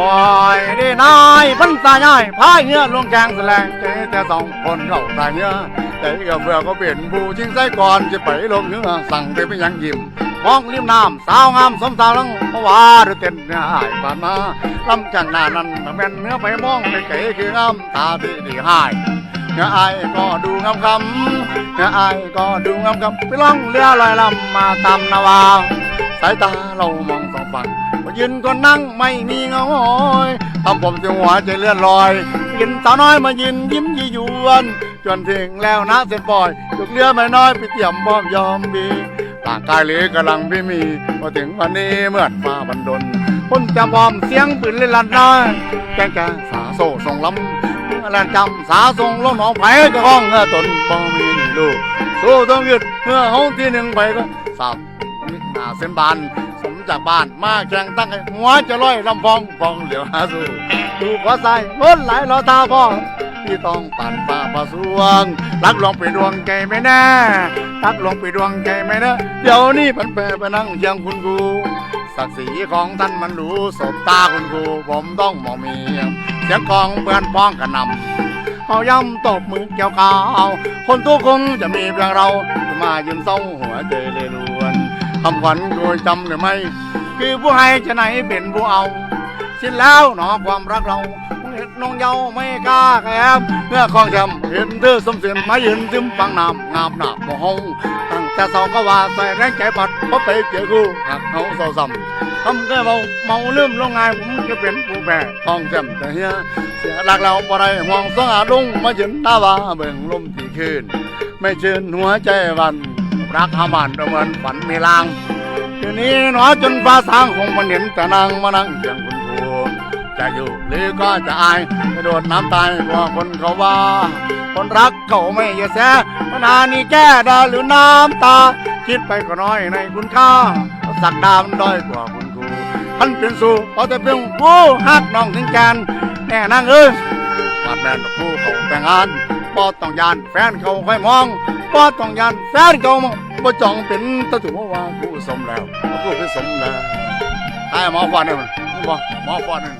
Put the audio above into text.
อยด้นายพันตาใหญ่พายเงือลงแกงแสลงเจ๊แต่สองคนเข้าตายเงือใจกับเพื่อก็เปลี่ยนผู้ชิงไส้ก่อนจะไปลงเงือสั่งไปเป็นยังยิ้มมองริมน้ำสาวงามสมสาวลังเพราะว่าหรือเต้นเนื้อหายผ่านมาลำจังหน้านั้นแม่นเนื้อไปมองไปเก๋คืองามตาดีดีหายเนื้อไอ้ก็ดูงามคำเนื้อไอ้ก็ดูงามคำไปล่องเรือลอยลำมาตามนาวา สายตาเรามองสองฝั่งมายืนก็นั่งไม่มีเงาโอยทำผมเสียหัวใจเลื่อนลอยกินสาวน้อยมายืนยิ้มยี่ยวนจนถึงแล้วนะเส้นปล่อยยกเรือไม่น้อยไปเตรียมพร้อมยอมบีร่างกายเหลือกำลังพี่มีพอถึงวันนี้เมื่อฟ้าบันดลคนจะพร้อมเสียงปืนเล่นลันน้อยแกงแกงสาโซ่ส่งลำแลนจำสาทรงลงหนองไผ่ก็ห้องเงือตนบ่มีนิลูกสู้ต้องหยึดเมื่อห้องที่หนึ่งไปก็สับ หน้าเส้นบานสมจากบ้านมาแข่งตั้งหัวจะลอยลำพองพองเหลียวหาสู้ดูขอใส่ล้นไหลรอทาพ่อที่ต้องปั่นป่าประสวง รักหลวงไปดวงใจไม่แน่รักหลวงไปดวงใจไม่แน่เดี๋ยวนี้มันแปรไปนั่งเคียงคุณครูศักดิ์ศรีของท่านมันรู้สบตาคุณครูผมต้องมองมีเสียงกองเปื่อนพ้องกระนำเอาย้ำตบมือเกี่ยวกาวคนทุกคงจะมีเพียงเรามายืนเศร้าหัวใจเลยรวน คำขวัญโดยจำหรือไม่ คือผู้ให้จะไหนเป็นผู้เอา สิ้นแล้วหนอความรักเราเห็ดน้องเยาไม่กล้าแคบเมื่อคลองจำเห็นเธอสมเสียนมายืนซึมฟังน้ำงามหนาบ่ห้องตั้งแต่สองก็ว่าใส่แรงใจปัดพราะไปเจอกูหักเขาเศร้าซ้ำทำแค่เมาเมาลืมลงงายผมจะเป็นผู้แพ้คลองจำแต่เฮียเสียหลักเราบ่ได้ห่วงสงอาลุงมายืนหน้าว่าเบิ่งลมที่คืนไม่เชิญหัวใจวัน รักหามันเหมือนฝันมีลางเดี๋ยวนี้หนอจนฟ้าสางคงมันเห็นแต่นางมานั่งเคียงคุณครูจะอยู่หรือก็จะอายกระโดดน้ำตายกว่าคนเขาว่า คนรักเขาไม่ยแสปัญหานี้แก้ได้หรือน้ำตา คิดไปก็น้อยในคุณค่าสักดามด้อยกว่าคุณครูท่านเป็นสู่เอาแต่เพียงผู้ฮักน้องถึงแกนแน่นางเอ้ยปาดแมนผู้เขาแต่งงาน ปอต้องยานแฟนเขาค่อยมองปอต้องยานแฟนเขามองบ่จ้องเป็นตะถุว่าผู้สมแล้วผู้สมแล้วไอ้หมอฟันนี่มันบ่หมอฟันนี่